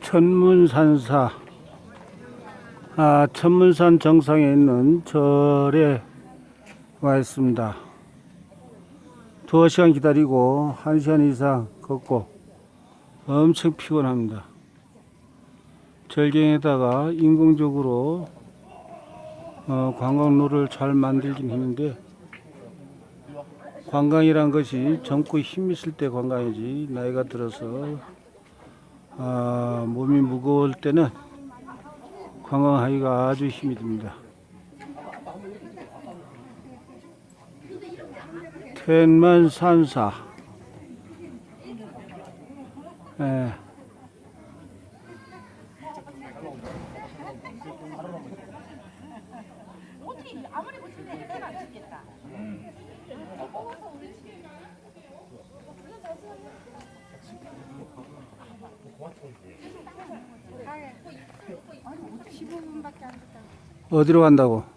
천문산사 아, 천문산 정상에 있는 절에 와 있습니다. 두어 시간 기다리고 한 시간 이상 걷고 엄청 피곤합니다. 절경에다가 인공적으로 어, 관광로를 잘 만들긴 했는데 관광이란 것이 젊고 힘 있을 때 관광이지 나이가 들어서 아, 몸이 무거울 때는 관광하기가 아주 힘이 듭니다.天만산사. 예. 어디로 간다고?